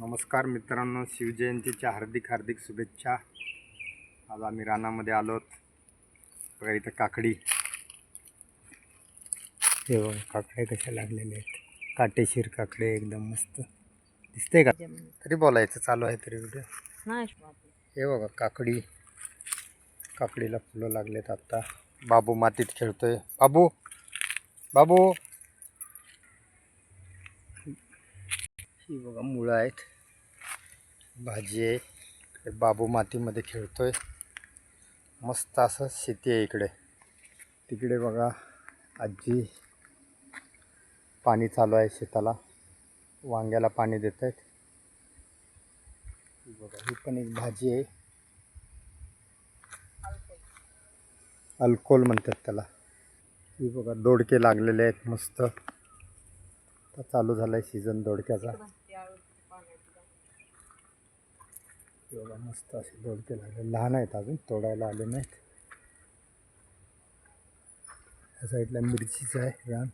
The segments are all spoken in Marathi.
नमस्कार मित्रांनो शिवजयंतीच्या हार्दिक हार्दिक शुभेच्छा. आज आम्ही रानामध्ये आलोत. बघा इथं काकडी. हे बघा काकडे कशा लागलेले आहेत. काटेशीर काकडे एकदम मस्त. दिसते का? तरी बोलायचं चालू आहे तरी व्हिडिओ हे बघा काकडी. काकडीला फुलं लागलेत आत्ता बाबू मातीत खेळतोय. बाबू! बाबू! ही बघा मुळं आहेत. भाजी आहे. इकडे बाबू मातीमध्ये खेळतोय. मस्त असं शेती आहे इकडे. तिकडे बघा आजी पाणी चालू आहे शेताला. वांग्याला पाणी देत आहेत. बघा ही पण एक भाजी आहे. अल्कोल म्हणतात त्याला. ही बघा दोडके लागलेले आहेत मस्त. आता चालू झाला आहे सीझन दोडक्याचा. बघा मस्त असे दोडके लागले. लहान आहेत अजून तोडायला आले नाहीत. या साईडला मिरचीचं आहे रान.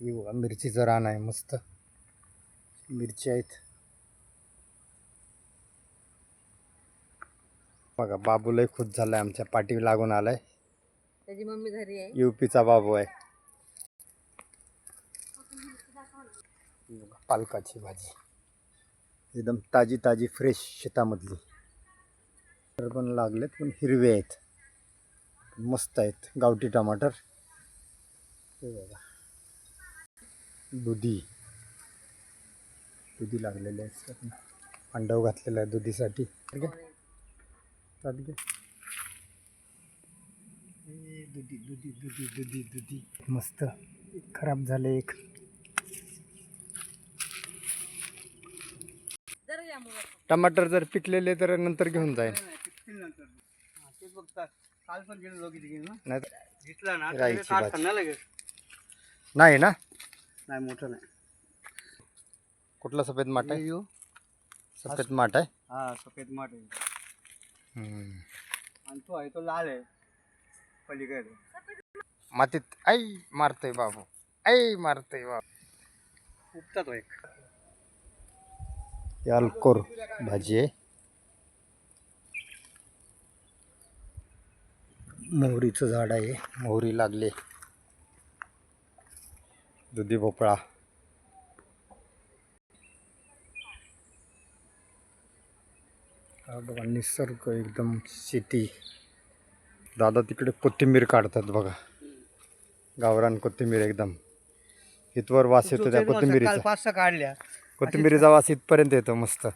ही बघा मिरचीचं रान आहे मस्त. मिरची आहेत. बघा बाबूलाही खुश झालाय आमच्या पाठी लागून आलाय. त्याची मम्मी घरी आहे. युपीचा बाबू आहे. ही बघा, पालकाची भाजी. एकदम ताजी ताजी फ्रेश शेतामधली. तर पण लागलेत पण हिरवे आहेत. मस्त आहेत. गावठी टमाटर. हे बघा. दुधी. दुधी लागलेले आहेत. सर अंडव घातलेलं आहे दुधीसाठी. ठीक आहे. चालते घे. दुधी दुधी दुधी दुधी दुधी. मस्त. खराब झाले एक. टमाटर जर पिकलेले तर नंतर घेऊन जाईल नाही ना. नाही ना नाही मोठं नाही. कुठला सफेद माठ आहे? सफेद माठ आहे? हा सफेद माठ आहे. आणि तो आहे तो लाल आहे. पलीकडे. मातीत आई मारतोय बाबू. आई मारतोय बाबू. उपता तो एक. ही अल्कोर भाजी आहे. मोहरीचं झाड आहे. मोहरी लागले. दुधी भोपळा. हा बघा निसर्ग एकदम शेती. दादा तिकडे कोथिंबीर काढतात बघा. गावरान कोथिंबीर एकदम. इथवर वास येतो त्या सहा काढल्या. कोथिंबीरीचा वास इथपर्यंत येतो मस्त.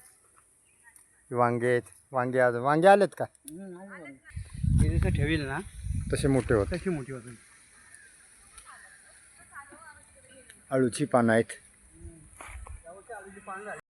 वांगे आहेत. वांगे आज वांगे आलेत का? हे जसं ठेवील ना तसे मोठे होत. तशी मोठी होती आळूची पानं आहेत.